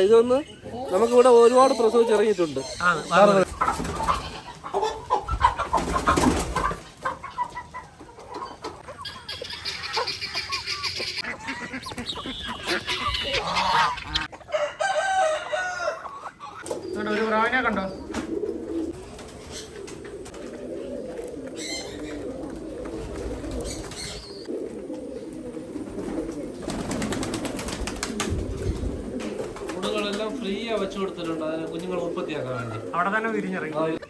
ഇതൊന്ന് നമുക്കിവിടെ ഒരുപാട് പ്രസവിച്ച് ഇറങ്ങിയിട്ടുണ്ട് ഇവിടെ ഒരു പ്രാവിനെ കണ്ടോ കൂടുകളെല്ലാം ഫ്രീ ആ വെച്ച് കൊടുത്തിട്ടുണ്ട് അതിന് കുഞ്ഞുങ്ങൾ ഉற்பത്തിയാക്കാൻ തന്നെ വിരിഞ്ഞിറങ്ങി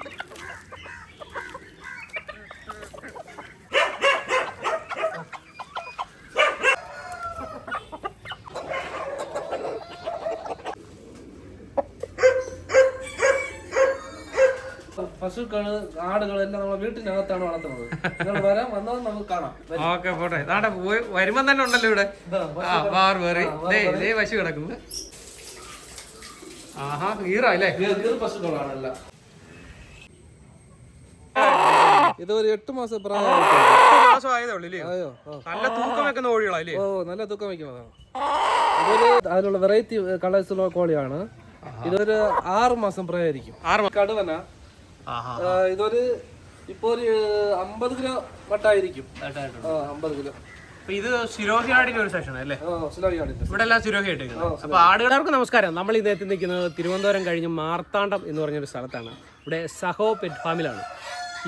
പശുക്കൾ ആടുകളെല്ലാം നമ്മളെ വീട്ടിനകത്താണ് വളർത്തുന്നത്. നിങ്ങൾ വരാൻ വന്നാൽ നമുക്ക് കാണാം. ഓക്കെ പോട്ടെ. നാട്ടെ പോയി വരുമ്പം തന്നെ ഉണ്ടല്ലോ ഇവിടെ. ആ ബാർബറി. ദേ ദേ പശു കിടക്കുന്നു. ആഹാ ഹീറ അല്ലേ ഇത് ഒരു എട്ട് മാസം മാസം ആയതേ ഉള്ളൂ അയ്യോ നല്ല തൂക്കം വെക്കുന്ന കോഴികളാ ഓ നല്ല തൂക്കം വെക്കുന്നതാണ്. ഇതൊരു അതിനുള്ള വെറൈറ്റി കളേഴ്സുള്ള കോഴിയാണ്. ഇതൊരു ആറ് മാസം പ്രായമായിരിക്കും. ആറ് കടുവന. ആഹാ. ഇതൊരു ഇപ്പൊ ഒരു അമ്പത് കിലോ വട്ടായിരിക്കും. അമ്പത് കിലോ. ഇത് ശിരോഹിയാടിന്റെ ഒരു അല്ലേ? ഇവിടെ എല്ലാം ശിരോഹി ഇട്ടേക്കുന്നത് അപ്പൊ ആടുകളാർക്ക് നമസ്കാരം. നമ്മൾ ഇത് എത്തി നിൽക്കുന്നത് തിരുവനന്തപുരം കഴിഞ്ഞ് മാർത്താണ്ഡം എന്ന് പറഞ്ഞൊരു സ്ഥലത്താണ്. ഇവിടെ സഹോ പെറ്റ് ഫാമിലാണ്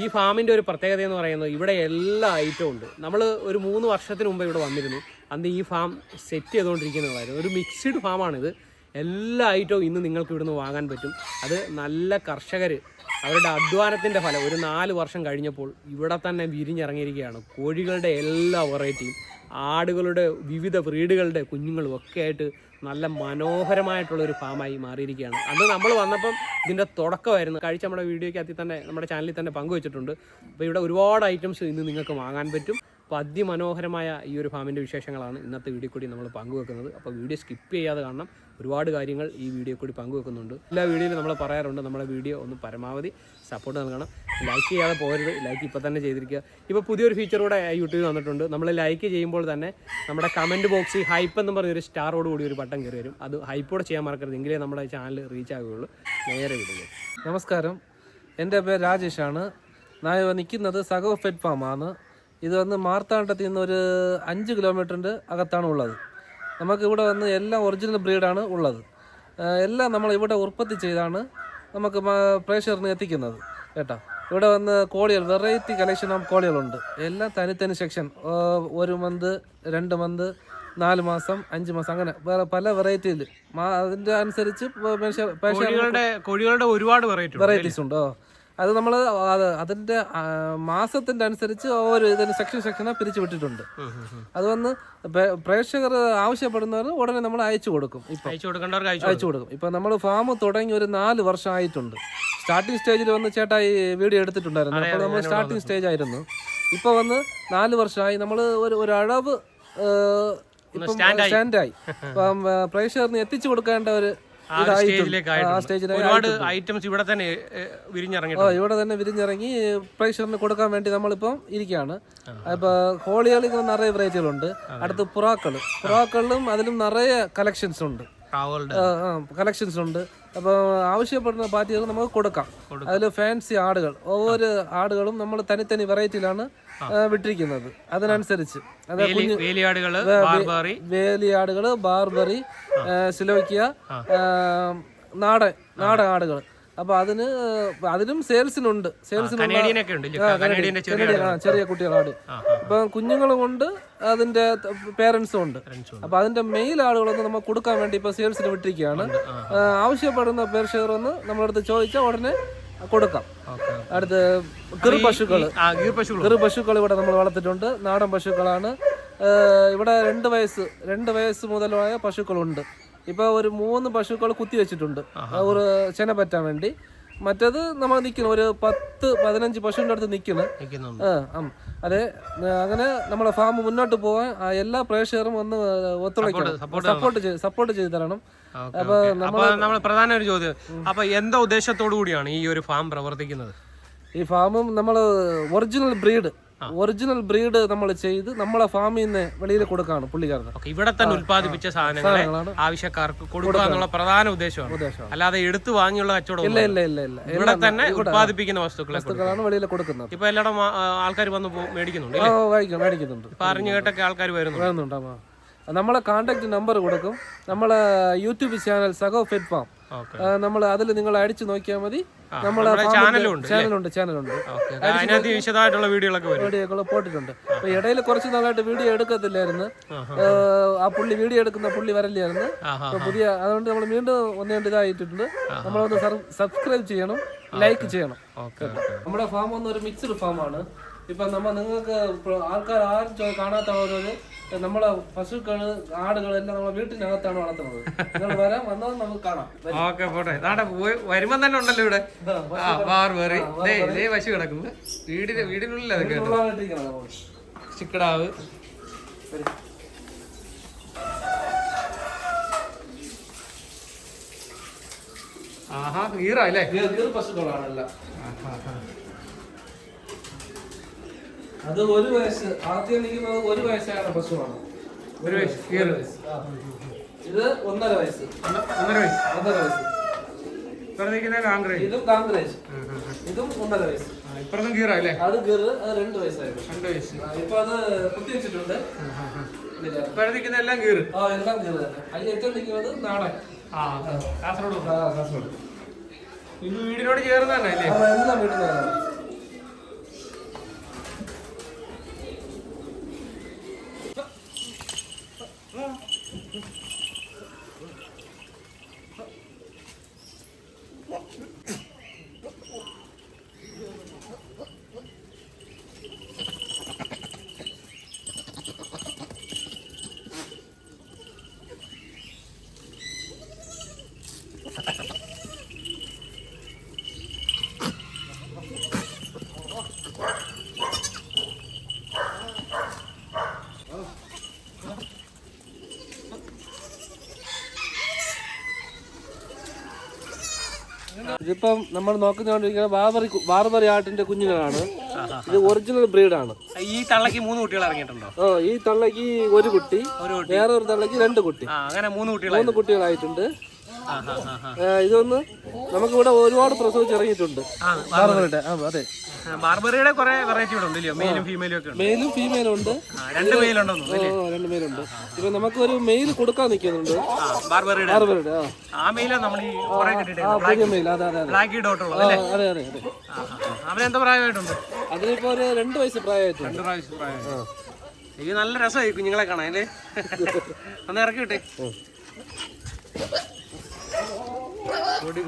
ഈ ഫാമിന്റെ ഒരു പ്രത്യേകത എന്ന് പറയുന്നത് ഇവിടെ എല്ലാ ഐറ്റവും ഉണ്ട്. നമ്മൾ ഒരു മൂന്ന് വർഷത്തിന് മുമ്പ് ഇവിടെ വന്നിരുന്നു. അന്ന് ഈ ഫാം സെറ്റ് ചെയ്തുകൊണ്ടിരിക്കുന്നതായിരുന്നു. ഒരു മിക്സ്ഡ് ഫാമാണിത് എല്ലാ ഐറ്റവും ഇന്ന് നിങ്ങൾക്ക് ഇവിടുന്ന് വാങ്ങാൻ പറ്റും. അത് നല്ല കർഷകർ അവരുടെ അധ്വാനത്തിന്റെ ഫലം. ഒരു നാല് വർഷം കഴിഞ്ഞപ്പോൾ ഇവിടെ തന്നെ വിരിഞ്ഞിറങ്ങിയിരിക്കുകയാണ്. കോഴികളുടെ എല്ലാ വെറൈറ്റിയും ആടുകളുടെ വിവിധ ബ്രീഡുകളുടെ കുഞ്ഞുങ്ങളും ഒക്കെ ആയിട്ട് നല്ല മനോഹരമായിട്ടുള്ളൊരു ഫാമായി മാറിയിരിക്കുകയാണ്. അന്ന് നമ്മൾ വന്നപ്പം ഇതിന്റെ തുടക്കമായിരുന്നു. കഴിച്ച നമ്മുടെ വീഡിയോയ്ക്ക് അതിൽ തന്നെ നമ്മുടെ ചാനലിൽ തന്നെ പങ്കുവച്ചിട്ടുണ്ട്. അപ്പോൾ ഇവിടെ ഒരുപാട് ഐറ്റംസ് ഇന്ന് നിങ്ങൾക്ക് വാങ്ങാൻ പറ്റും. അപ്പോൾ അതിമനോഹരമായ ഈ ഒരു ഫാമിന്റെ വിശേഷങ്ങളാണ് ഇന്നത്തെ വീഡിയോ കൂടി നമ്മൾ പങ്കുവെക്കുന്നത്. അപ്പോൾ വീഡിയോ സ്കിപ്പ് ചെയ്യാതെ കാണണം. ഒരുപാട് കാര്യങ്ങൾ ഈ വീഡിയോ കൂടി പങ്കുവെക്കുന്നുണ്ട്. എല്ലാ വീഡിയോയിലും നമ്മൾ പറയാറുണ്ട് നമ്മുടെ വീഡിയോ ഒന്ന് പരമാവധി സപ്പോർട്ട് നൽകണം. ലൈക്ക് ചെയ്യാതെ പോകരുത്. ലൈക്ക് ഇപ്പോൾ തന്നെ ചെയ്തിരിക്കുക. ഇപ്പോൾ പുതിയൊരു ഫീച്ചർ കൂടെ യൂട്യൂബിൽ വന്നിട്ടുണ്ട്. നമ്മൾ ലൈക്ക് ചെയ്യുമ്പോൾ തന്നെ നമ്മുടെ കമന്റ് ബോക്സിൽ ഹൈപ്പ് എന്ന് പറഞ്ഞൊരു സ്റ്റാറോട് കൂടി ഒരു ബട്ടൺ കയറി വരും. അത് ഹൈപ്പോടെ ചെയ്യാൻ മറക്കരുത്. എങ്കിലേ നമ്മുടെ ചാനൽ റീച്ച് ആകുകയുള്ളൂ. നേരെ വിടുക നമസ്കാരം. എന്റെ പേര് രാജേഷാണ് ഞാൻ നിൽക്കുന്നത് സഗോ ഫെറ്റ് ഫാമാണ് ഇത് വന്ന് മാർത്താണ്ഡത്തിൽ നിന്ന് ഒരു അഞ്ച് കിലോമീറ്ററിന്റെ അകത്താണ് ഉള്ളത്. നമുക്ക് ഇവിടെ വന്ന് എല്ലാം ഒറിജിനൽ ബ്രീഡാണ് ഉള്ളത്. എല്ലാം നമ്മൾ ഇവിടെ ഉற்பത്തി ചെയ്താണ് നമുക്ക് പ്രേക്ഷകറിന് എത്തിക്കുന്നത് കേട്ടോ. ഇവിടെ വന്ന് കോഴികൾ വെറൈറ്റി കളക്ഷൻ ഓഫ് കോഴികളുണ്ട് എല്ലാം തനിത്തനി സെക്ഷൻ ഒരു മന്ത് രണ്ട് മന്ത് നാല് മാസം അഞ്ച് മാസം അങ്ങനെ വേറെ പല വെറൈറ്റിയിൽ അതിന്റെ അനുസരിച്ച് കോഴികളുടെ ഒരുപാട് വെറൈറ്റി വെറൈറ്റീസ് ഉണ്ട് അത് നമ്മൾ അതിന്റെ മാസത്തിന്റെ അനുസരിച്ച് ഓരോ ഇതിന് സെക്ഷൻ സെക്ഷനാ പിരിച്ചു വിട്ടിട്ടുണ്ട്. അത് വന്ന് പ്രേക്ഷകർ ആവശ്യപ്പെടുന്നവർ ഉടനെ നമ്മൾ അയച്ചു കൊടുക്കും. ഇപ്പൊ അയച്ചു കൊടുക്കും. ഇപ്പൊ നമ്മൾ ഫാം തുടങ്ങി ഒരു നാല് വർഷം ആയിട്ടുണ്ട്. സ്റ്റാർട്ടിംഗ് സ്റ്റേജിൽ വന്ന് ചേട്ടാ ഈ വീഡിയോ എടുത്തിട്ടുണ്ടായിരുന്നു. അപ്പോൾ നമ്മൾ സ്റ്റാർട്ടിംഗ് സ്റ്റേജ് ആയിരുന്നു ഇപ്പൊ വന്ന് നാല് വർഷമായി നമ്മൾ ഒരു ഒരു അളവ് ഏഹ്, ഇപ്പം സ്റ്റാൻഡായി. പ്രേക്ഷകർ എത്തിച്ചു കൊടുക്കേണ്ട ഒരു ഒരുപാട് ഐറ്റംസ് ഇവിടെ തന്നെ വിരിഞ്ഞിറങ്ങിയിട്ടുണ്ട്. ഇവിടെ തന്നെ വിരിഞ്ഞിറങ്ങി കൊടുക്കാൻ വേണ്ടി നമ്മളിപ്പം ഇരിക്കുകയാണ്. ഇപ്പൊ ഹോളികളിൽ നിറയെ വെറൈറ്റികളുണ്ട് അടുത്ത് പുറാക്കൾ പുറാക്കളിലും അതിലും നിറയെ കളക്ഷൻസ് ഉണ്ട്. കളക്ഷൻസ് ഉണ്ട്. അപ്പോൾ ആവശ്യപ്പെടുന്ന പാറ്റികൾ നമുക്ക് കൊടുക്കാം. അതിൽ ഫാൻസി ആടുകൾ. ഓരോ ആടുകളും നമ്മൾ തനിത്തനി വെറൈറ്റിയിലാണ് വിട്ടിരിക്കുന്നത്. അതിനനുസരിച്ച്. അത് വേലി വേലിയാടുകൾ ബാർബാറി. സിലോക്കിയ നാടൻ നാടൻ ആടുകൾ അപ്പൊ അതിന് അതിനും സെയിൽസിനുണ്ട്. സെയിൽസിനുണ്ട് ചെറിയ കുട്ടികളാട് ഇപ്പൊ കുഞ്ഞുങ്ങളും ഉണ്ട് അതിന്റെ പേരൻസും ഉണ്ട്. അപ്പൊ അതിന്റെ മെയിൽ ആളുകളൊന്ന് നമ്മൾ കൊടുക്കാൻ വേണ്ടി ഇപ്പൊ സെയിൽസിന് വിട്ടിരിക്കുകയാണ്. ആവശ്യപ്പെടുന്ന പ്രേക്ഷകർ ഒന്ന് നമ്മളടുത്ത് ചോദിച്ചാൽ ഉടനെ കൊടുക്കാം. അടുത്ത് കിറു പശുക്കൾ കിറു പശുക്കൾ ഇവിടെ നമ്മൾ വളർത്തിയിട്ടുണ്ട്. നാടൻ പശുക്കളാണ്. ഇവിടെ രണ്ട് വയസ്സ് രണ്ട് വയസ്സ് മുതലായ പശുക്കളുണ്ട്. ഇപ്പൊ ഒരു മൂന്ന് പശുക്കൾ കുത്തി വെച്ചിട്ടുണ്ട്. ഒരു ചെന പറ്റാൻ വേണ്ടി. മറ്റത് നമ്മൾ നിൽക്കുന്നു ഒരു പത്ത് പതിനഞ്ച് പശുവിന്റെ അടുത്ത് നിൽക്കുന്നു അതെ അങ്ങനെ നമ്മളെ ഫാം മുന്നോട്ട് പോകാൻ എല്ലാ പ്രേക്ഷകരും ഒന്ന് ഒത്തുളയ്ക്കണം സപ്പോർട്ട് ചെയ്ത് സപ്പോർട്ട് ചെയ്ത് തരണം. അപ്പൊ നമ്മൾ പ്രധാന ഒരു ചോദ്യം. അപ്പൊ എന്താ ഉദ്ദേശത്തോടു കൂടിയാണ് ഈ ഒരു ഫാം പ്രവർത്തിക്കുന്നത്? ഈ ഫാമും നമ്മൾ ഒറിജിനൽ ബ്രീഡ് ഒറിജിനൽ ബ്രീഡ് നമ്മൾ ചെയ്ത് നമ്മളെ ഫാമിൽ നിന്ന് വെളിയിൽ കൊടുക്കാണ് പുള്ളിക്കാർക്ക്. ഇവിടെ തന്നെ ഉത്പാദിപ്പിച്ച സാധനങ്ങളെ ആവശ്യക്കാർക്ക് കൊടുക്കുക എന്നുള്ള പ്രധാന ഉദ്ദേശമാണ്. അല്ലാതെ എടുത്തു വാങ്ങിയുള്ള കച്ചവടം ഇല്ല ഇല്ല ഇല്ല ഇല്ല. ഇവിടെ തന്നെ ഉത്പാദിപ്പിക്കുന്ന വസ്തുക്കളെ. വസ്തുക്കളാണ് വെളിയിൽ കൊടുക്കുന്നത്. ഇപ്പൊ എല്ലായിടം ആൾക്കാർ വന്ന് മേടിക്കുന്നുണ്ട് മേടിക്കുന്നുണ്ട്. പറഞ്ഞു അറിഞ്ഞു കേട്ടൊക്കെ ആൾക്കാർ വരുന്നുണ്ടാ. നമ്മളെ കോണ്ടാക്ട് നമ്പർ കൊടുക്കും. നമ്മളെ യൂട്യൂബ് ചാനൽ സഹോ ഫെഡ് ഫാം നമ്മൾ അതിൽ നിങ്ങൾ അടിച്ചു നോക്കിയാൽ മതി. നമ്മളെ ചാനലുണ്ട് ചാനലുണ്ട് വിശദമായിട്ടുള്ള വീഡിയോകളൊക്കെ വരും. വീഡിയോ പോട്ടിട്ടുണ്ട്. അപ്പൊ ഇടയിൽ കുറച്ച് നാളായിട്ട് വീഡിയോ എടുക്കത്തില്ലായിരുന്നു. ആ പുള്ളി വീഡിയോ എടുക്കുന്ന പുള്ളി വരല്ലായിരുന്നു പുതിയ അതുകൊണ്ട് നമ്മൾ വീണ്ടും ഒന്ന് രണ്ട് ഇതായിട്ടുണ്ട്. നമ്മളൊന്ന് സബ്സ്ക്രൈബ് ചെയ്യണം ലൈക്ക് ചെയ്യണം. ഓക്കെ നമ്മുടെ ഫാം ഒന്ന് ഒരു മിക്സ്ഡ് ഫാമാണ് ഇപ്പൊ നമ്മ നിങ്ങൾക്ക് ആൾക്കാർ ആരും കാണാത്ത കാണാത്തവരത് നമ്മളെ പശുക്കൾ ആടുകൾ എല്ലാം നമ്മളെ വീട്ടിനകത്താണ് വളർത്തുന്നത്. നിങ്ങൾ വരാം വന്നാൽ നമുക്ക് കാണാം. ഓക്കെ പോട്ടെ. നാടെ പോയി വരുമ്പോ തന്നെ ഉണ്ടല്ലോ ഇവിടെ. ഇതേ പശു കിടക്കുന്നു. വീടിന് വീടിനുള്ളിൽ അതൊക്കെ. ചിക്കടാവ്. ആഹാ ഹീറ അല്ലേ? ഇത് പശുക്കളാണെല്ലാം അത് ഒരു വയസ്സ്. ആദ്യം നിൽക്കുന്നത് ഒരു വയസ്സായ പശുവാണ് ഒരു വയസ്സ് ഏഴ് വയസ്സ്. ഇത് ഒന്നര വയസ്സ്. ഒന്നര വയസ്സ്. ഒന്നര വയസ്സ്. ഇപ്പുറത്തേക്കുന്ന കാങ്ക്രേജ് ഇതും കോൺഗ്രസ് ഇതും ഒന്നര വയസ്സ്. ഇപ്പുറത്തും ഹീറ അല്ലേ അത് ഗീർ അത് രണ്ട് വയസ്സായിരുന്നു. രണ്ട് വയസ്സ്. ഇപ്പൊ അത് കുത്തി വെച്ചിട്ടുണ്ട്. ഇതിൽ. എല്ലാം ഗീർ ആ എല്ലാം ഗീർ തന്നെ. അതിൽ ഏറ്റവും നിൽക്കുന്നത് നാടൻ. ആ കാസർഗോഡ്. കാസർഗോഡ്. ഇത് വീടിനോട് ചേർന്ന് ആ, എല്ലാം വീട്ടിൽ ഇതിപ്പം നമ്മൾ നോക്കുന്നോണ്ടിരിക്കുന്ന ബാർബറി ബാർബറി ആട്ടിന്റെ കുഞ്ഞുങ്ങളാണ്. ഇത് ഒറിജിനൽ ബ്രീഡാണ് ഈ തള്ളക്ക് മൂന്ന് കുട്ടികൾ ഇറങ്ങിയിട്ടുണ്ടോ? ഓ ഈ തള്ളക്ക് ഒരു കുട്ടി വേറെ ഒരു തള്ളക്ക് രണ്ട് കുട്ടി. അങ്ങനെ മൂന്ന് കുട്ടികൾ മൂന്ന് കുട്ടികളായിട്ടുണ്ട്. ഇതൊന്ന് നമുക്കിവിടെ ഒരുപാട് പ്രസവിച്ച് ഇറങ്ങിയിട്ടുണ്ട്. ബാർബറിയുടെ അതെ. ബാർബറിയുടെ കുറെ വെറൈറ്റി മെയിലും ഫീമെയിലും ഒക്കെ ഉണ്ട്. മെയിലും ഫീമെയിലും ഉണ്ട്. ആ, രണ്ട് രണ്ട് മെയിലുണ്ട്. ഇപ്പൊ നമുക്ക് ഒരു മെയിൽ കൊടുക്കാൻ നിൽക്കുന്നുണ്ട്. ആ ബാർബറിയുടെ. ബാർബറിയുടെ മെയിലാണ് നമ്മൾ ഈ കുറെ കിട്ടിയിട്ട് പ്രായമായിട്ടുണ്ട്? അതിനിപ്പോ ഒരു രണ്ട് വയസ്സ് പ്രായമായിട്ടുണ്ട്. രണ്ട് ഇത് നല്ല രസമായി കുഞ്ഞുങ്ങളെ കാണാൻ അല്ലേ? ഒന്ന് ഇറക്കി വിട്ടേ. പൊടി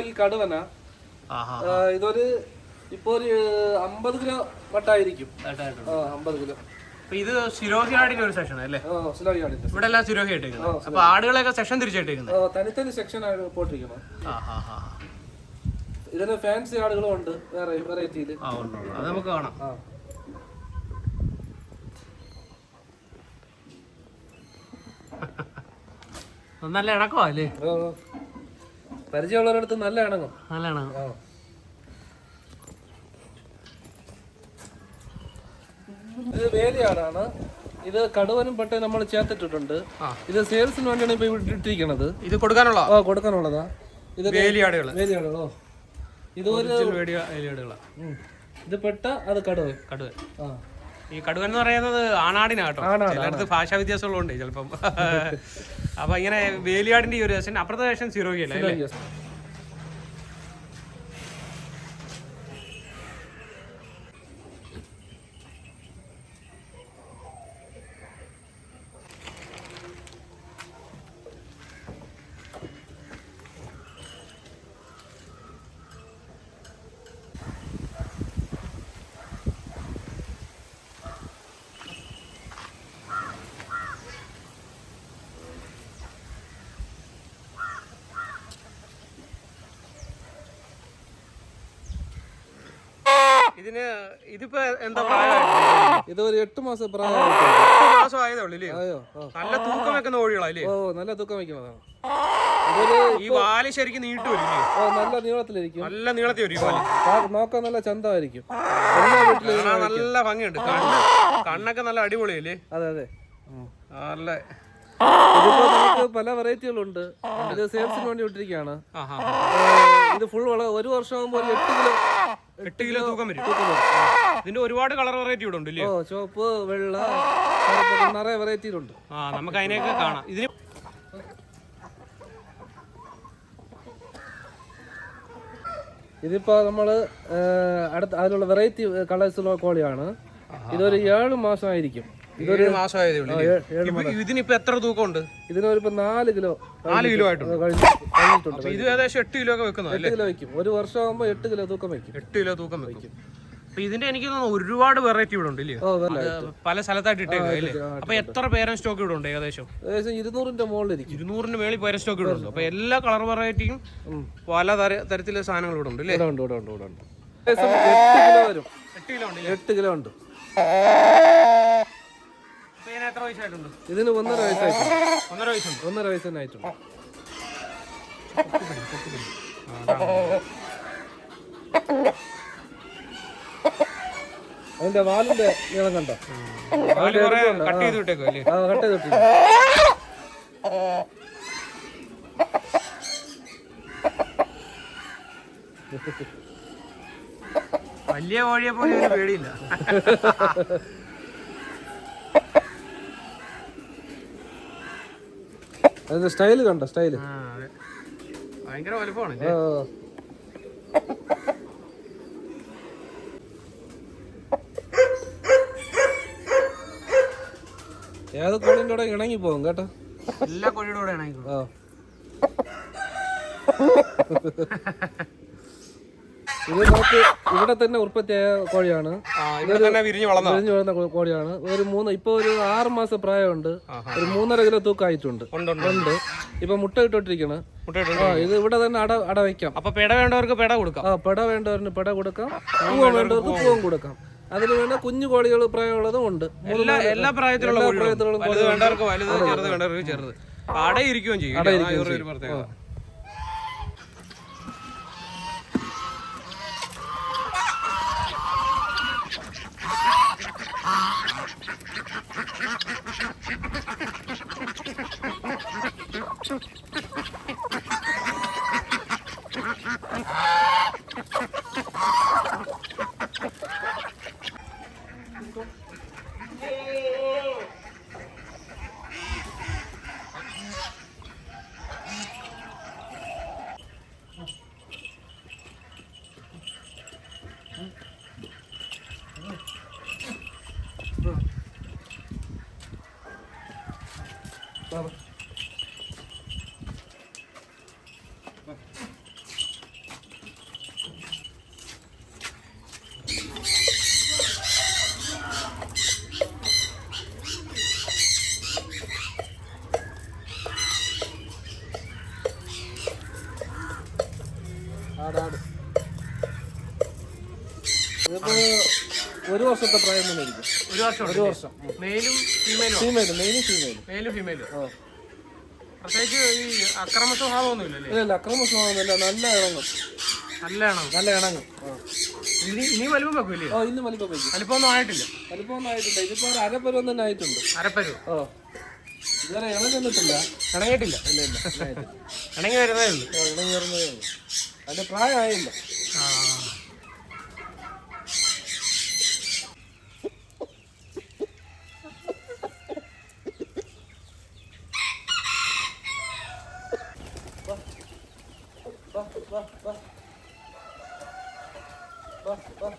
ഈ കടുവന ഇതൊരു ഇപ്പൊ ഒരു അമ്പത് കിലോ വട്ടായിരിക്കും. അമ്പത് കിലോ. ഇത് സിരോഹി ആടിന്റെ ഒരു സെക്ഷൻ അല്ലേ? ഇവിടെ എല്ലാം സിരോഹി ഇട്ടേക്കുന്നത് അപ്പൊ ആടുകളൊക്കെ സെക്ഷൻ തിരിച്ചിട്ടേക്കുന്നത് തനിത്തനി സെക്ഷൻ പോട്ടിരിക്കണം ഇതിന് ഫാൻസി ആടുകളും ഉണ്ട് വേറെ വെറൈറ്റിയിൽ. അത് നമുക്ക് കാണാം ആ അത് നല്ല ഇണക്കോ അല്ലേ. പരിചയമുള്ളവരടുത്ത് നല്ല ഇണങ്ങും. നല്ല ഇണങ്ങും. ഇത് വേലിയാടാണ്. ഇത് കടുവനും പട്ടേ നമ്മൾ ചേർത്തിട്ടിട്ടുണ്ട്. ഇത് സെയിൽസിന് വേണ്ടിയാണ് ഇപ്പൊ ഇട്ടിരിക്കണത് ഇത് കൊടുക്കാനുള്ള ഓ കൊടുക്കാനുള്ളതാ. ഇത് വേലിയാടുകൾ വേലിയാടുകളോ. ഇത് ഒരു. ഇത് പെട്ട അത് കടുവ കടുവ ആ. ഈ കടുവൻ എന്ന് പറയുന്നത് ആണാടിനാട്ടോ കേട്ടോ. ചിലടത്ത് ഭാഷാ വ്യത്യാസമുള്ളതുകൊണ്ട് ചിലപ്പം. അപ്പൊ ഇങ്ങനെ വേലിയാടിന്റെ ഈ ഒരു സെഷൻ അപ്പുറത്തെ സെഷൻ സിരോഹി ഇതിന് ഇതിപ്പോ എന്താ ഇത് ഒരു എട്ട് മാസം പ്രായം എട്ട് മാസം ആയതേ ഉള്ളൂ ഇല്ലയോ നല്ല തൂക്കം വെക്കുന്ന കോഴികളാ ഇല്ലേ? ഓ നല്ല തൂക്കം വെക്കുന്നതാണ് ഈ വാൽ ശരിക്കും നീട്ടു ഓ, നല്ല നീളത്തിലിരിക്കും. നല്ല നീളത്തിൽ വരും വാൽ. നോക്കാൻ നല്ല ചന്തമായിരിക്കും. നല്ല ഭംഗിയുണ്ട്. കണ്ണൊക്കെ നല്ല അടിപൊളിയല്ലേ അതെ അതെ. നല്ല ഇതിപ്പോ നമുക്ക് പല വെറൈറ്റികളുണ്ട്. ഇത് സെയിൽസിന് വേണ്ടി വിട്ടിരിക്കുകയാണ്. ഇത് ഫുൾ വള ഒരു വർഷം ആകുമ്പോൾ ഒരു എട്ട് കിലോ എട്ട് കിലോ തൂക്കം വരും. ഇതിന്റെ ഒരുപാട് കളർ വെറൈറ്റി ഇവിടെ ഉണ്ട് ഓ ചുവപ്പ് വെള്ള കറുപ്പ് നിറയെ വെറൈറ്റിയിലുണ്ട് ആ നമുക്ക് അതിനെയൊക്കെ കാണാം. ഇതിന് ഇതിപ്പോ നമ്മൾ അടുത്ത അതിലുള്ള വെറൈറ്റി കളേഴ്സുള്ള കോളിയാണ്. ഇതൊരു ഏഴ് മാസമായിരിക്കും. ഇതൊരു മാസമായതേ ഉള്ളൂ ഇപ്പൊ ഇതിനിപ്പോ എത്ര തൂക്കം ഉണ്ട് ഇതിനൊരിപ്പോ നാല് കിലോ നാല് കിലോ ആയിട്ടുണ്ട്. കഴിഞ്ഞിട്ടുണ്ട് ഇത് ഏകദേശം എട്ട് കിലോ ഒക്കെ വെക്കുന്നത് എട്ട് കിലോ വെക്കും. ഒരു വർഷം ആകുമ്പോൾ എട്ട് കിലോ തൂക്കം വെക്കും. എട്ട് കിലോ തൂക്കം വെക്കും. അപ്പൊ ഇതിന്റെ എനിക്ക് തോന്നുന്നു ഒരുപാട് വെറൈറ്റി ഇവിടെ ഉണ്ട് പല സ്ഥലത്തായിട്ട് ഇട്ടേക്കുക അല്ലേ? അപ്പൊ എത്ര പേരൻ സ്റ്റോക്ക് ഇവിടെ ഉണ്ട് ഏകദേശം? ഏകദേശം ഇരുന്നൂറിന്റെ മുകളിലിരിക്കും. ഇരുന്നൂറിന് മേളിൽ പേരൻ സ്റ്റോക്ക് ഇവിടെ ഉണ്ട്. അപ്പൊ എല്ലാ കളർ വെറൈറ്റിയും പല തര- തരത്തിലുള്ള സാധനങ്ങൾ ഇവിടെ ഉണ്ട് എട്ട് കിലോ വരും. എട്ട് കിലോ ഉണ്ട് എട്ട് കിലോ ഉണ്ട്. ഇതിന് ഒന്നര വയസ്സായിട്ടുണ്ട് ഒന്നര വയസ്സുണ്ട് ഒന്നര വയസ്സ് തന്നെ ആയിട്ടുണ്ട്. അതിന്റെ വാലിന്റെ നീളം കണ്ടോ? കട്ട് ചെയ്ത് വിട്ടേക്കോ അല്ലേ? ആ കട്ട് ചെയ്തിട്ടില്ല. വലിയ കോഴിയെ പോലെ ഒരു പേടിയില്ല. അതിന്റെ സ്റ്റൈൽ കണ്ട സ്റ്റൈൽ. ഭയങ്കര വലുപ്പമാണ്. ഏത് കോഴിന്റെ കൂടെ ഇണങ്ങി പോകും കേട്ടോ? എല്ലാ കോഴിയുടെ കൂടെ ഇണങ്ങി ആ ഇത് നമുക്ക് ഇവിടെ തന്നെ ഉറപ്പത്തിയായ കോഴിയാണ്. ഇവിടെ തന്നെ വിരിഞ്ഞ് വളർന്ന വിരിഞ്ഞു വളർന്ന കോഴിയാണ്. ഒരു മൂന്ന് ഇപ്പൊ ഒരു ആറ് മാസം പ്രായമുണ്ട്. ഒരു മൂന്നര കിലോ തൂക്കായിട്ടുണ്ട്. ഉണ്ട് ഉണ്ട് ഇപ്പൊ മുട്ട ഇട്ടോണ്ടിരിക്കണ് ആ ഇത് ഇവിടെ തന്നെ അട അട വയ്ക്കാം അപ്പൊ പെട വേണ്ടവർക്ക് പെട കൊടുക്കാം. ആ പെട വേണ്ടവരിന് പെട കൊടുക്കാം. പൂവ് വേണ്ടവർക്ക് പൂവും കൊടുക്കാം. അതിന് വേണ്ട കുഞ്ഞു കോഴികൾ പ്രായമുള്ളതും ഉണ്ട്. എല്ലാ പ്രായത്തിലുള്ള പ്രായത്തിലുള്ള വേണ്ടവർക്ക് വേണ്ടവർക്ക് അടയിരിക്കുകയും ചെയ്യും 응? ഒരു വർഷത്തെ പ്രായം തന്നെ ഇരിക്കും. ഒരു വർഷം ഒരു വർഷം. മെയിലും ഫീമെയിലും ഫീമെയിലും മെയിലും ഫീമെയിലും. മെയിലും ഫീമെയിലും. ആ. പ്രത്യേകിച്ച് ഈ അക്രമ സ്വഭാവമൊന്നും ഇല്ലല്ലേ ഇല്ല ഇല്ല അക്രമ സ്വഭാവമൊന്നുമില്ല. നല്ല ഇണങ്ങും. നല്ല ഇണങ്ങും. ആ. ഇനി ഇനി വലുപ്പം വെക്കൂല്ലേ? ഓ ഇന്ന് വലിപ്പം വയ്ക്കും വലിപ്പമൊന്നും ആയിട്ടില്ല. വലിപ്പമൊന്നും ആയിട്ടില്ല. ഇതിപ്പോ ഒരു അരപ്പരുവം തന്നെ ആയിട്ടുണ്ട്. അരപ്പരു ഓ ഇതുവരെ ഇണങ്ങിട്ടില്ല ഇണങ്ങിയിട്ടില്ല. ഇല്ല ഇല്ല. ഇണങ്ങി വരുന്നേ ഉള്ളൂ. ഇണങ്ങി വരുന്നേ ഉള്ളൂ. അതിന്റെ പ്രായമായില്ല. ആ. バッ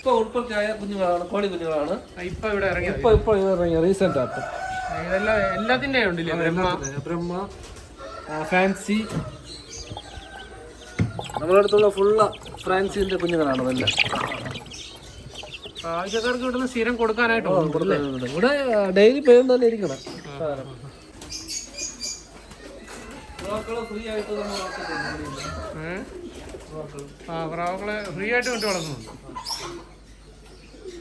ഇപ്പൊ ഉൾപ്പെടുത്തിയായ കുഞ്ഞുങ്ങളാണ് കോഴി കുഞ്ഞുങ്ങളാണ്. ഇപ്പൊ ഇവിടെ ഇറങ്ങി ഇപ്പൊ ഇപ്പൊ ഇറങ്ങി ഇറങ്ങിയ റീസെന്റ് ആയിട്ട് ഇതെല്ലാം ഉണ്ടല്ലേ ബ്രഹ്മ? ബ്രഹ്മ ഫാൻസി. നമ്മുടെ അടുത്തുള്ള ഫുള്ള ഫ്രാൻസിന്റെ കുഞ്ഞുങ്ങളാണ് നല്ല ആവശ്യക്കാർക്ക് ഇവിടുന്ന് സ്ഥിരം കൊടുക്കാനായിട്ടോ ഇവിടെ ഡെയിലി പേരും തന്നെ ഇരിക്കണം. ആ പ്രാവുകളെ ഫ്രീ ആയിട്ട് വിട്ട് വളർത്തുന്നുണ്ട്.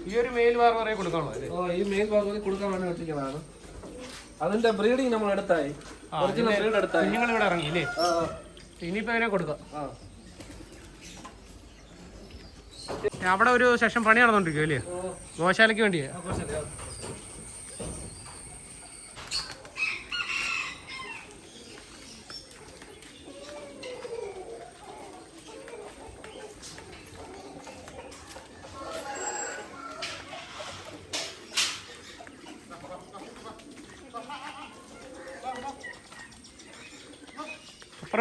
ഈ ഒരു മെയിൽ വാർ വരെ കൊടുക്കാണോ ഓ ഈ മെയിൽ ഭാഗത്തിൽ കൊടുക്കാൻ വേണ്ടി വെച്ചിരിക്കുന്നതാണ് അതിന്റെ ബ്രീഡിങ് നമ്മൾ എടുത്തായി. Original breed എടുത്തായി. നിങ്ങൾ ഇവിടെ ഇറങ്ങി അല്ലേ? ആ, ഇനിയിപ്പോ അതിനെ കൊടുക്കാം. അവിടെ ഒരു സെഷൻ പണി നടന്നോണ്ടിരിക്കും അല്ലേ? ഗോശാലയ്ക്ക് വേണ്ടിയാ.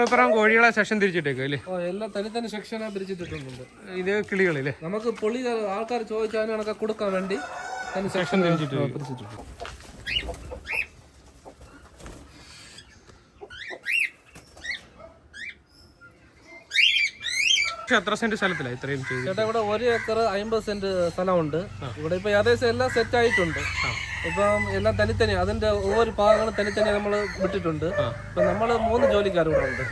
ഇപ്പുറം കോഴികളെ സെക്ഷൻ തിരിച്ചിട്ടേക്കും അല്ലേ? ഓ എല്ലാം തനി തനി സെക്ഷനാ പിരിച്ചിട്ടിട്ടുണ്ട് ഇത് കിളികളില്ലേ നമുക്ക് പൊളി ആൾക്കാർ ചോദിച്ചാൽ കണക്കെ കൊടുക്കാൻ വേണ്ടി തനി സെക്ഷൻ പിരിച്ചിട്ടുണ്ട് എത്ര സെന്റ് ഇത്രയും ചേട്ടാ ഇവിടെ ഒരു ഏക്കർ അമ്പത് സെന്റ് സ്ഥലമുണ്ട്. ഇവിടെ ഇപ്പൊ ഏകദേശം എല്ലാം സെറ്റ് ആയിട്ടുണ്ട്. ഇപ്പം എല്ലാം തനിത്തന്നെ അതിന്റെ ഓരോ ഭാഗങ്ങളും തനിത്തന്നെ നമ്മൾ വിട്ടിട്ടുണ്ട്. ഇപ്പൊ നമ്മൾ മൂന്ന് ജോലിക്കാരും കൂടെ ഉണ്ട്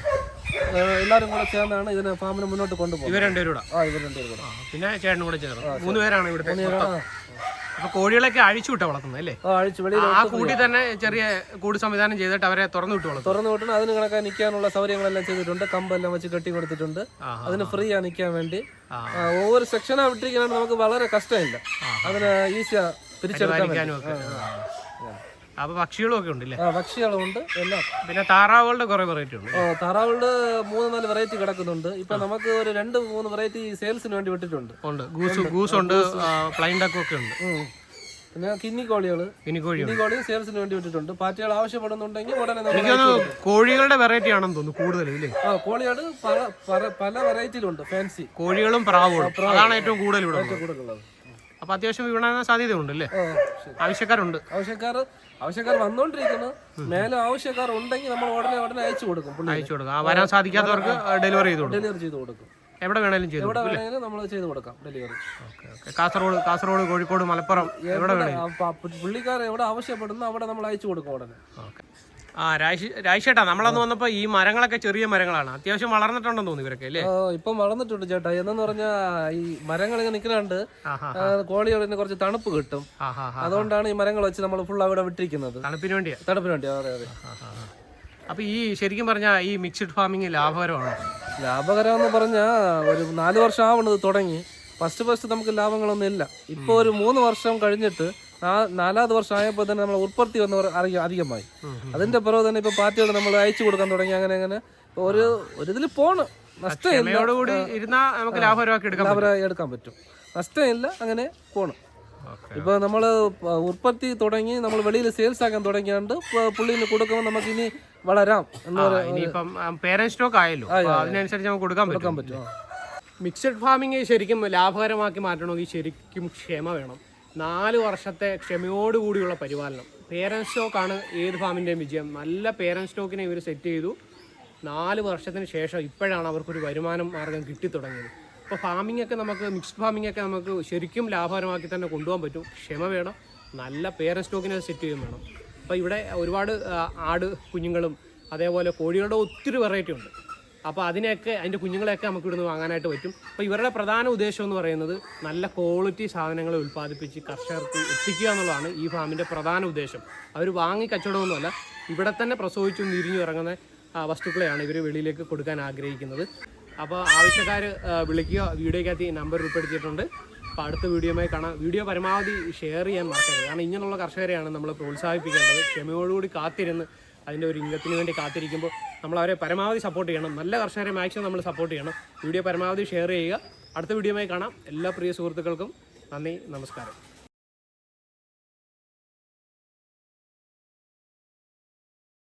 എല്ലാവരും കൂടെ ചേർന്നാണ് ഇതിനെ ഫാമിന് മുന്നോട്ട് കൊണ്ടുപോകുന്നത്. ഇവർ രണ്ടുപേരും കൂടെ? ആ ഇവർ രണ്ടുപേരും കൂടെ. പിന്നെ ചേട്ടനും കൂടെ ചേർന്ന്. മൂന്ന് പേരാണ് ഇവിടെ അപ്പൊ കോഴികളൊക്കെ അഴിച്ചു വിട്ട വളർത്തുന്നത് അല്ലേ? ആ കൂടി തന്നെ ചെറിയ കൂടി സംവിധാനം ചെയ്തിട്ട് അവരെ തുറന്നു വിട്ടു വളർത്തും തുറന്നു വിട്ടു അതിന് കണക്കാൻ നിൽക്കാനുള്ള സൗകര്യങ്ങളെല്ലാം ചെയ്തിട്ടുണ്ട്. കമ്പെല്ലാം വെച്ച് കെട്ടി കൊടുത്തിട്ടുണ്ട്. അതിന് ഫ്രീ ആണ് നിൽക്കാൻ വേണ്ടി. ഓവർ സെക്ഷനാ വിട്ടിരിക്കാൻ നമുക്ക് വളരെ കഷ്ടമില്ല. അതിന് ഈസിയാ ഒക്കെ. അപ്പൊ പക്ഷികളും ഒക്കെ ഉണ്ട് പക്ഷികളും പക്ഷികളുണ്ട് എല്ലാം. പിന്നെ താറാവുകളുടെ കുറെ വെറൈറ്റി ഉണ്ട്. ഓ താറാവുകളുടെ മൂന്ന് നാല് വെറൈറ്റി കിടക്കുന്നുണ്ട്. ഇപ്പൊ നമുക്ക് ഒരു രണ്ട് മൂന്ന് വെറൈറ്റി സെയിൽസിന് വേണ്ടി വിട്ടിട്ടുണ്ട്. ഉണ്ട്. ഗൂസ് ഗൂസ് ഉണ്ട് പ്ലൈൻ ഡക്ക് ഒക്കെ ഉണ്ട്. പിന്നെ കിന്നി കോഴികൾ കിന്നി കോഴി കിന്നി കോഴി സെയിൽസിന് വേണ്ടി വിട്ടിട്ടുണ്ട്. പാറ്റികൾ ആവശ്യപ്പെടുന്നുണ്ടെങ്കിൽ ഉടനെ കോഴികളുടെ വെറൈറ്റി ആണെന്ന് തോന്നുന്നു കൂടുതൽ ഇല്ലേ? ആ കോഴികൾ പല പല- വെറൈറ്റിയിലുണ്ട് ഫാൻസി കോഴികളും പ്രാവുകളും. അതാണ് ഏറ്റവും കൂടുതൽ ഇവിടെ. കൂടുതലുള്ളത് അപ്പൊ അത്യാവശ്യം വീണാകാൻ സാധ്യതയുണ്ട് അല്ലേ ആവശ്യക്കാരുണ്ട്. ആവശ്യക്കാർ ആവശ്യക്കാർ വന്നോണ്ടിരിക്കുന്നു. മേലെ ആവശ്യക്കാർ ഉണ്ടെങ്കിൽ നമ്മൾ ഉടനെ ഉടനെ അയച്ചു കൊടുക്കും അയച്ചു കൊടുക്കാം. വരാൻ സാധിക്കാത്തവർക്ക് ഡെലിവറി ചെയ്ത് കൊടുക്കും. ഡെലിവറി ചെയ്ത് കൊടുക്കും. എവിടെ വേണേലും ചെയ്തു എവിടെ വേണേലും നമ്മൾ ചെയ്ത് കൊടുക്കാം ഡെലിവറി. കാസർഗോഡ് കാസർഗോഡ് കോഴിക്കോട് മലപ്പുറം എവിടെ വേണേലും. പുള്ളിക്കാർ എവിടെ ആവശ്യപ്പെടുന്നു അവിടെ നമ്മൾ അയച്ചു കൊടുക്കും ഉടനെ. ഓക്കെ. ആ രാജ് രാജേട്ടാ നമ്മളന്ന് വന്നപ്പോൾ ഈ മരങ്ങളൊക്കെ ചെറിയ മരങ്ങളാണ്. അത്യാവശ്യം വളർന്നിട്ടുണ്ടെന്ന് തോന്നുന്നു ഇവരൊക്കെ അല്ലേ? ഇപ്പൊ ഇപ്പം വളർന്നിട്ടുണ്ട് ചേട്ടാ. എന്നു പറഞ്ഞാ ഈ മരങ്ങൾ ഇങ്ങനെ നിൽക്കുന്നുണ്ട് ആഹാ കുറച്ച് തണുപ്പ് കിട്ടും. അതുകൊണ്ടാണ് ഈ മരങ്ങൾ വെച്ച് നമ്മൾ ഫുൾ അവിടെ വിട്ടിരിക്കുന്നത്. തണുപ്പിന് വേണ്ടിയാ? തണുപ്പിന് വേണ്ടി അതെ അതെ. അപ്പൊ ഈ ശരിക്കും പറഞ്ഞാ ഈ മിക്സഡ് ഫാമിംഗ് ലാഭകരമാണ്? ലാഭകരമെന്ന് പറഞ്ഞാ ഒരു നാല് വർഷം ആവണത് തുടങ്ങി. ഫസ്റ്റ് ഫസ്റ്റ് നമുക്ക് ലാഭങ്ങളൊന്നും ഇല്ല. ഇപ്പോൾ ഒരു മൂന്ന് വർഷം കഴിഞ്ഞിട്ട് നാലാമത് വർഷമായപ്പോൾ തന്നെ നമ്മൾ ഉൾപ്പെടുത്തി വന്നവർ അറിയാം അധികമായി. അതിന്റെ പുറകെ തന്നെ ഇപ്പൊ പാർട്ടികൾ നമ്മൾ അയച്ചു കൊടുക്കാൻ തുടങ്ങി അങ്ങനെ അങ്ങനെ. ഒരു ഒരിതിൽ പോണം. പോണ് നമുക്ക് എടുക്കാൻ പറ്റും. നഷ്ടമില്ല അങ്ങനെ പോണം. ഇപ്പൊ നമ്മൾ ഉർപ്പത്തി തുടങ്ങി നമ്മൾ വെളിയിൽ സെയിൽസ് ആക്കാൻ തുടങ്ങിയാണ്ട് പുള്ളിന് കൊടുക്കുമ്പോൾ നമുക്ക് ഇനി വളരാം എന്ന് സ്റ്റോക്ക് ആയല്ലോ. അതിനനുസരിച്ച് നമുക്ക് കൊടുക്കാൻ പറ്റും. മിക്സഡ് ഫാമിംഗ് ശരിക്കും ലാഭകരമാക്കി മാറ്റണമെങ്കിൽ ശരിക്കും ക്ഷമ വേണം. നാല് വർഷത്തെ ക്ഷമയോടുകൂടിയുള്ള പരിപാലനം. പേരൻസ് സ്റ്റോക്കാണ് ഏത് ഫാമിന്റെയും വിജയം. നല്ല പേരൻസ് സ്റ്റോക്കിനെ ഇവർ സെറ്റ് ചെയ്തു. നാല് വർഷത്തിന് ശേഷം ഇപ്പോഴാണ് അവർക്കൊരു വരുമാനം മാർഗം കിട്ടിത്തുടങ്ങിയത് അപ്പോൾ ഫാമിംഗ് ഒക്കെ നമുക്ക് മിക്സ്ഡ് ഫാമിംഗ് ഒക്കെ നമുക്ക് ശരിക്കും ലാഭകരമാക്കി തന്നെ കൊണ്ടുപോകാൻ പറ്റും. ക്ഷമ വേണം. നല്ല പേരൻസ് സ്റ്റോക്കിനെ സെറ്റ് ചെയ്യുകയും വേണം. അപ്പോൾ ഇവിടെ ഒരുപാട് ആട് കുഞ്ഞുങ്ങളും അതേപോലെ കോഴികളുടെ ഒത്തിരി വെറൈറ്റി ഉണ്ട്. അപ്പോൾ അതിനെയൊക്കെ അതിന്റെ കുഞ്ഞുങ്ങളെയൊക്കെ നമുക്ക് ഇവിടുന്ന് വാങ്ങാനായിട്ട് പറ്റും. അപ്പോൾ ഇവരുടെ പ്രധാന ഉദ്ദേശം എന്ന് പറയുന്നത് നല്ല ക്വാളിറ്റി സാധനങ്ങൾ ഉൽപ്പാദിപ്പിച്ച് കർഷകർക്ക് എത്തിക്കുക എന്നുള്ളതാണ് ഈ ഫാമിന്റെ പ്രധാന ഉദ്ദേശം. അവർ വാങ്ങി കച്ചവടമൊന്നുമല്ല ഇവിടെ തന്നെ പ്രസവിച്ചും വിരിഞ്ഞു ഇറങ്ങുന്ന വസ്തുക്കളെയാണ് ഇവർ വെളിയിലേക്ക് കൊടുക്കാൻ ആഗ്രഹിക്കുന്നത്. അപ്പോൾ ആവശ്യക്കാർ വിളിക്കുക. വീഡിയോയ്ക്കകത്ത് ഈ നമ്പർ ഉൾപ്പെടുത്തിയിട്ടുണ്ട്. അപ്പോൾ അടുത്ത വീഡിയോയുമായി കാണാം. വീഡിയോ പരമാവധി ഷെയർ ചെയ്യാൻ മറക്കരുത്. കാരണം ഇങ്ങനെയുള്ള കർഷകരെയാണ് നമ്മൾ പ്രോത്സാഹിപ്പിക്കേണ്ടത്. ക്ഷമയോടുകൂടി കാത്തിരുന്ന് അതിന്റെ ഒരു ഇംഗത്തിന് വേണ്ടി കാത്തിരിക്കുമ്പോൾ നമ്മൾ അവരെ പരമാവധി സപ്പോർട്ട് ചെയ്യണം. നല്ല കർഷകരെ മാക്സിമം നമ്മൾ സപ്പോർട്ട് ചെയ്യണം. വീഡിയോ പരമാവധി ഷെയർ ചെയ്യുക. അടുത്ത വീഡിയോയുമായി കാണാം. എല്ലാ പ്രിയ സുഹൃത്തുക്കൾക്കും നന്ദി നമസ്കാരം.